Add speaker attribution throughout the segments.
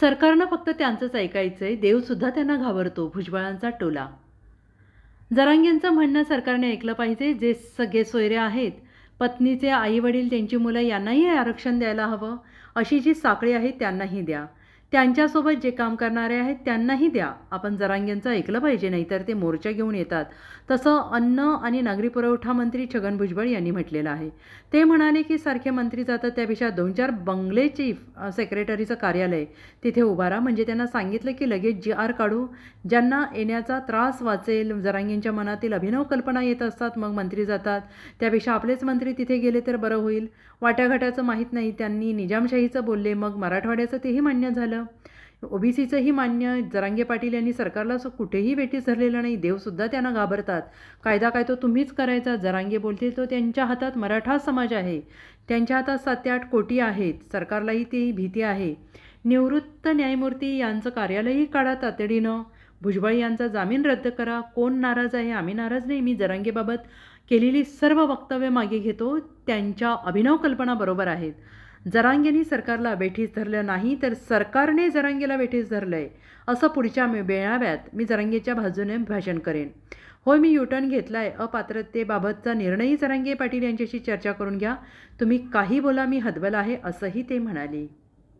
Speaker 1: सरकारनं फक्त त्यांचंच ऐकायचंय. देवसुद्धा त्यांना घाबरतो. भुजबळांचा टोला. जरांगेंचं म्हणणं सरकारने ऐकलं पाहिजे. जे सगळे सोयरे आहेत पत्नीचे आई वडील त्यांची मुलं यांनाही आरक्षण द्यायला हवं. अशी जी साखळी आहे त्यांनाही द्या. त्यांच्यासोबत जे काम करणारे आहेत त्यांनाही द्या. आपण जरांगेंचं ऐकलं पाहिजे नाहीतर ते मोर्चा घेऊन येतात. तसं अन्न आणि नागरी पुरवठा मंत्री छगन भुजबळ यांनी म्हटलेलं आहे. ते म्हणाले की सारखे मंत्री जातात त्यापेक्षा दोन चार बंगले चीफ सेक्रेटरीचं कार्यालय तिथे उभारा. म्हणजे त्यांना सांगितलं की लगेच जी आर काढू. ज्यांना येण्याचा त्रास वाचेल जरांगींच्या मनातील अभिनव कल्पना येत असतात मग मंत्री जातात. त्यापेक्षा आपलेच मंत्री तिथे गेले तर बरं होईल. वाट्याघाट्याचं माहीत नाही त्यांनी निजामशाहीचं बोलले मग मराठवाड्याचं तेही मान्य झालं. ओबीसीचंही मान्य जरांगे पाटील यांनी सरकारला असं कुठेही वेटीस धरलेलं नाही देवसुद्धा त्यांना घाबरतात. कायदा काय तो तुम्हीच करायचा? जरांगे बोलतील तो त्यांच्या हातात मराठा समाज आहे. त्यांच्या हातात सात ते आठ कोटी आहेत. सरकारलाही ती भीती आहे. निवृत्त न्यायमूर्ती यांचं कार्यालयही काढा तातडीनं. भुजबळ यांचा जामीन रद्द करा. कोण नाराज आहे? आम्ही नाराज नाही. मी जरांगेबाबत केलेली सर्व वक्तव्य मागे घेतो. त्यांच्या अभिनव कल्पना बरोबर आहेत. जरांगेने सरकारला वेठीस धरलं नाही तर सरकारने जरांगेला वेठीस धरलं आहे असं पुढच्या मेळाव्यात मी जरांगेच्या बाजूने भाषण करेन. होय मी युटर्न घेतला आहे अपात्रतेबाबतचा निर्णयही जरांगे पाटील यांच्याशी चर्चा करून घ्या. तुम्ही काही बोला मी हदबल आहे असंही ते म्हणाले.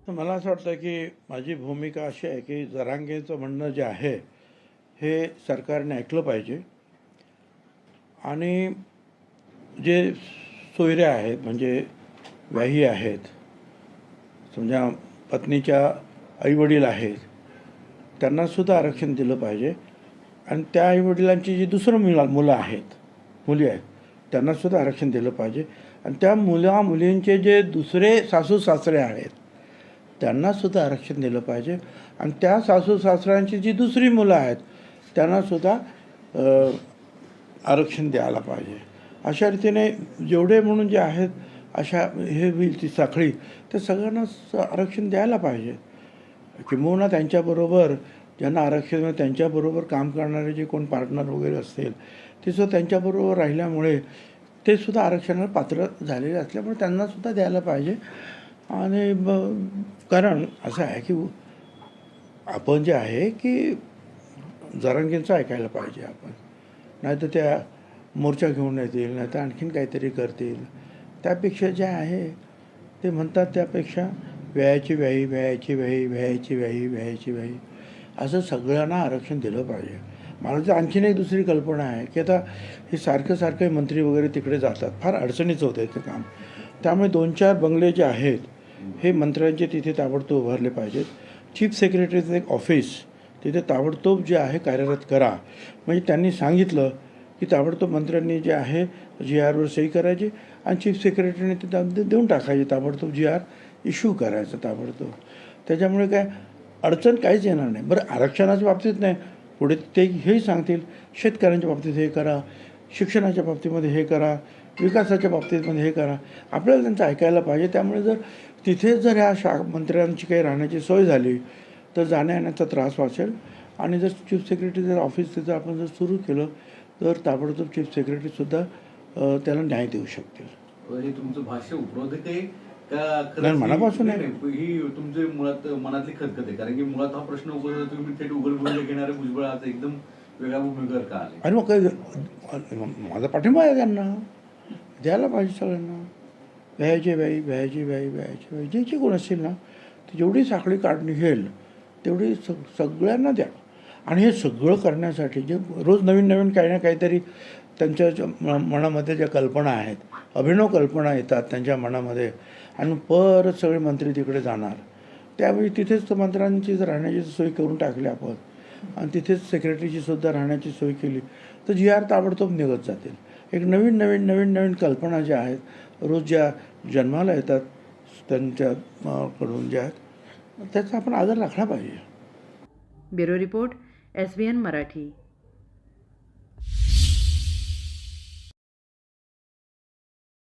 Speaker 2: मला असं वाटतं की माझी भूमिका अशी आहे की जरांगेचं म्हणणं जे आहे हे सरकारने ऐकलं पाहिजे. आणि जे सोयरे आहेत म्हणजे व्याही आहेत. समजा पत्नीच्या आईवडील आहेत. त्यांनासुद्धा आरक्षण दिलं पाहिजे. आणि त्या आईवडिलांची जी दुसरं मुला मुलं आहेत मुली आहेत त्यांनासुद्धा आरक्षण दिलं पाहिजे. आणि त्या मुला मुलींचे जे दुसरे सासू सासरे आहेत त्यांनासुद्धा आरक्षण दिलं पाहिजे. आणि त्या सासू सासऱ्यांची जी दुसरी मुलं आहेत त्यांनासुद्धा आरक्षण द्यायला पाहिजे. अशा रीतीने जेवढे म्हणून जे आहेत अशा हे होईल ती साखळी. त्या सगळ्यांना आरक्षण द्यायला पाहिजे. किंबहुना त्यांच्याबरोबर ज्यांना आरक्षण त्यांच्याबरोबर काम करणारे जे कोण पार्टनर वगैरे असतील ते सुद्धा त्यांच्याबरोबर राहिल्यामुळे ते सुद्धा आरक्षणाला पात्र झालेले असल्यामुळे त्यांनासुद्धा द्यायला पाहिजे. आणि ब- कारण असं आहे की आपण जे आहे की जरांगींचं ऐकायला पाहिजे आपण. नाहीतर त्या मोर्चा घेऊन येतील नाहीतर आणखीन काहीतरी करतील. त्यापेक्षा जे आहे ते म्हणतात त्यापेक्षा व्यायाची व्याही व्यायाची व्याही व्यायाची व्याही व्यायाची व्याही असं सगळ्यांना आरक्षण दिलं पाहिजे. मला तर आणखीन एक दुसरी कल्पना आहे की आता हे सारखं सारखे मंत्री वगैरे तिकडे जातात. फार अडचणीचं होतं ते काम. त्यामुळे दोन चार बंगले जे आहेत हे मंत्र्यांचे तिथे ताबडतोब उभारले पाहिजेत. चीफ सेक्रेटरीचं एक ऑफिस तिथे ताबडतोब जे आहे कार्यरत करा. म्हणजे त्यांनी सांगितलं की ताबडतोब मंत्र्यांनी जे आहे जी आरवर सही करायची आणि चीफ सेक्रेटरीने ते ता- देऊन टाकायचे ताबडतोब जी आर इश्यू करायचं ताबडतोब. त्याच्यामुळे काय अडचण काहीच येणार नाही. बरं आरक्षणाच्या बाबतीत नाही. पुढे ते हेही सांगतील शेतकऱ्यांच्या बाबतीत हे करा शिक्षणाच्या बाबतीमध्ये हे करा विकासाच्या बाबतीमध्ये हे करा. आपल्याला त्यांचं ऐकायला पाहिजे. त्यामुळे जर तिथे जर ह्या शा मंत्र्यांची काही राहण्याची सोय झाली तर जाण्या येण्याचा त्रास वाचेल. आणि जर चीफ सेक्रेटरी जर ऑफिस तिथं आपण जर सुरू केलं तर ताबडतोब चीफ सेक्रेटरीसुद्धा त्याला न्याय देऊ शकतील.
Speaker 3: हे तुमचं भाष्य उपरोधक आहे का? खरंच
Speaker 2: नाही, मनापासून
Speaker 3: ही तुमचे मुळात मनातली खतखत आहे. कारण की मुळात हा प्रश्न उपस्थित तुम्ही थेट उघड बोलले घेणारे भुजबळ आज एकदम वेगळ्या भूमिकेवर का आले?
Speaker 2: आणि मग माझा पाठिंबा आहे त्यांना. द्यायला पाहिजे सगळ्यांना. व्यायाची व्याई व्यायाची व्याई व्यायाची व्याई जे जे कोण असतील ना ते जेवढी साखळी काढ निघेल तेवढी स सगळ्यांना द्या. आणि हे सगळं करण्यासाठी जे रोज नवीन नवीन काही ना काहीतरी त्यांच्या ज्या म- मनामध्ये ज्या कल्पना आहेत अभिनव कल्पना येतात त्यांच्या मनामध्ये आणि परत सगळे मंत्री तिकडे जाणार. त्यावेळी तिथेच तर मंत्र्यांची राहण्याची सोय करून टाकली आपण आणि तिथेच सेक्रेटरीची सुद्धा राहण्याची सोय केली तर जी आर ताबडतोब निघत जातील. एक नवीन नवीन नवीन नवीन कल्पना ज्या आहेत रोज ज्या जन्माला येतात त्यांच्याकडून ज्या आहेत त्याचा आपण आदर राखला पाहिजे.
Speaker 1: Bureau report S B N Marathi.